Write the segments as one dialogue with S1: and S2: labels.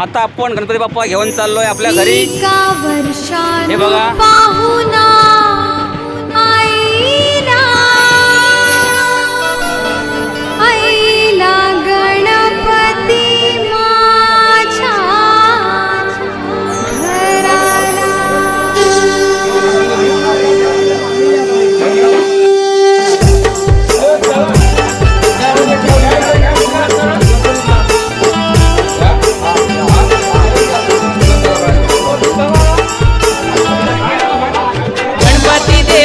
S1: आता आपण गणपती बाप्पा घेऊन चाललोय आपल्या घरी हे बघा.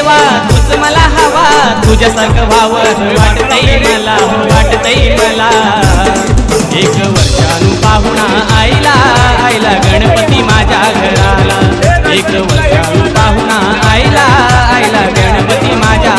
S2: देवा तूच मला हवा तुझ्यासारखं व्हावं वाटतंय मला वाटतंय मला. एक वर्षानु पाहुणा आईला आईला गणपती माझ्या घराला. एक वर्षानु पाहुणा आईला आईला गणपती माझ्या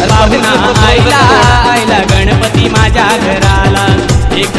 S2: आईला आईला गणपती माझ्या घराला. एक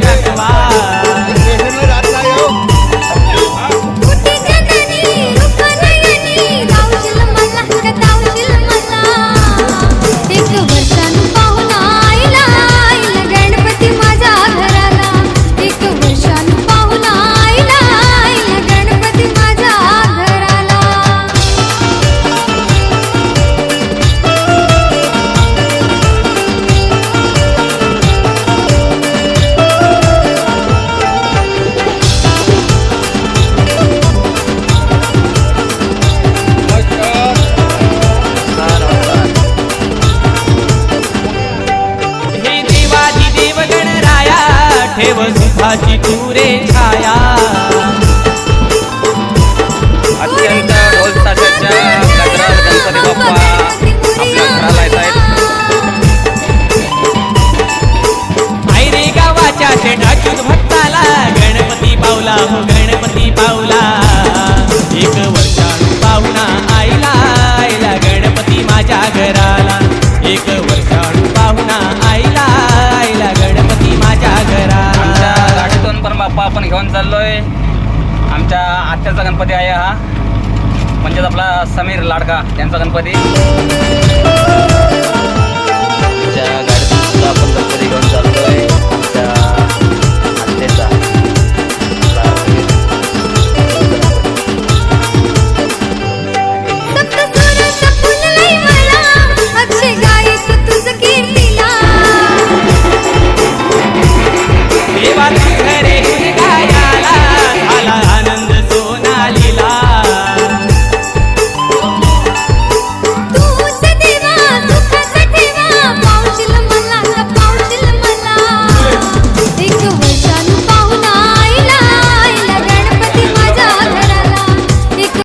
S2: Yeah. ठेव सुखाची तुरे छाया.
S1: गणपती आहे हा. म्हणजेच आपला समीर लाडका त्यांचा गणपती.